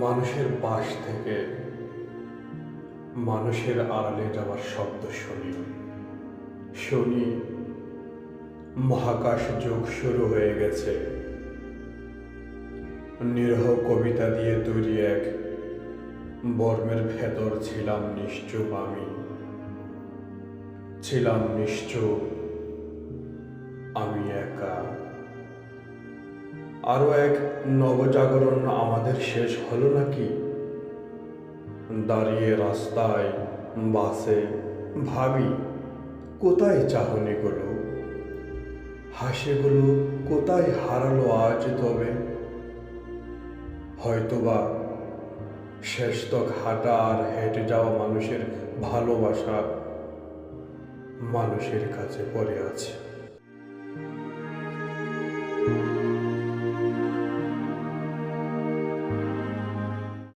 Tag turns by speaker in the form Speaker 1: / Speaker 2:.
Speaker 1: মানুষের পাশ থেকে মানুষের আড়ালে যাওয়ার শব্দ শুনি। শুনি, মহাকাশ যুগ শুরু হয়ে গেছে। নিরহ কবিতা দিয়ে তৈরি এক বর্মের ভেতর ছিলাম নিশ্চুপ আমি। ছিলাম নিশ্চুপ, আমি একা। আরও এক নবজাগরণ আমাদের শেষ হলো নাকি? দাঁড়িয়ে রাস্তায়, বাসে, ভাবি, কোথায় চাহনি চাহনিগুলো? হাসিগুলো কোথায় হারালো আজ তবে? হয়তোবা শেষ তক হাঁটা আর হেঁটে যাওয়া মানুষের ভালোবাসা মানুষের কাছে পড়ে আছে।